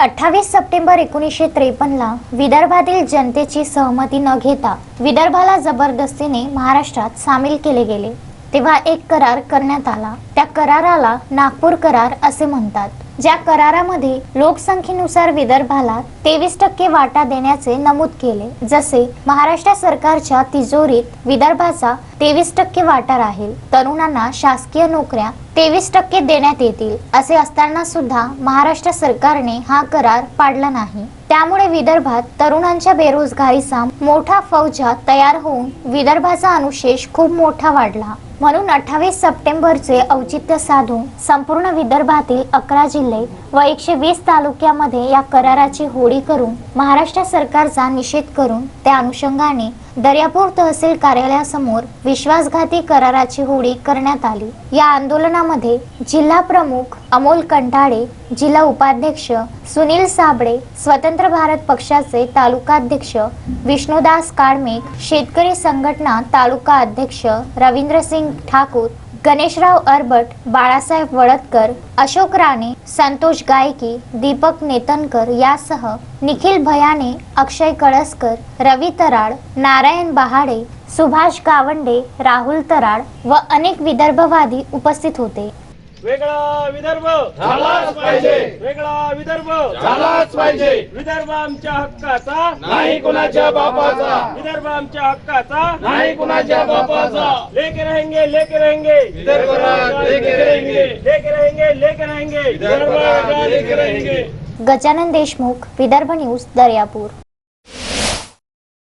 अठ्ठावीस सप्टेंबर एकोणीसशे त्रेपन्नला विदर्भातील जनतेची सहमती न घेता विदर्भाला जबरदस्तीने महाराष्ट्रात सामील केले गेले. तेव्हा एक करार करण्यात आला. त्या कराराला नागपूर करार असे म्हणतात. ज्या करारामध्ये लोकसंख्येनुसार विदर्भाला तेवीस टक्के वाटा देण्याचे नमूद केले. जसे महाराष्ट्र सरकारच्या तिजोरीत विदर्भाचा तेवीस टक्के वाटा राहील तरुणांना शासकीय नोकऱ्या तेवीस टक्के देण्यात येतील असे असताना सुद्धा महाराष्ट्र सरकारने हा करार पाडला नाही. त्यामुळे विदर्भात तरुणांच्या बेरोजगारीचा मोठा फौजा तयार होऊन विदर्भाचा अनुशेष खूप मोठा वाढला. म्हणून अठ्ठावीस सप्टेंबरचे औचित्य साधून संपूर्ण विदर्भातील अकरा जिल्हे व एकशे वीस तालुक्यामध्ये या कराराची होळी करून महाराष्ट्र सरकारचा निषेध करून त्या अनुषंगाने दर्यापूर तहसील कार्यालयासमोर विश्वासघाती कराराची होळी करण्यात आली. या आंदोलनामध्ये जिल्हा प्रमुख अमोल कंटाळे जिल्हा उपाध्यक्ष सुनील साबळे स्वतंत्र भारत पक्षाचे तालुकाध्यक्ष विष्णुदास काळमेक शेतकरी संघटना तालुका अध्यक्ष रवींद्रसिंग ठाकूर गणेशराव अरबट बाळासाहेब वडतकर अशोक राणे संतोष गायकी दीपक नेतनकर यासह निखिल भयाणे अक्षय कळसकर रवी तराड नारायण बहाडे सुभाष गावंडे राहुल तराड व अनेक विदर्भवादी उपस्थित होते. वेगळा विदर्भ. झालाच पाहिजे. वेगळा विदर्भ. झालाच पाहिजे. विदर्भ आमच्या हक्काचा. नाही कुणाच्या बापाचा. विदर्भ आमच्या हक्काचा. नाही कुणाच्या बापाचा. लेके रहेंगे लेके रहेंगे. विदर्भ लेके रहेंगे. लेके रहेंगे लेके रहेंगे. विदर्भ लेके रहेंगे. गजानन देशमुख विदर्भ न्यूज दर्यापूर.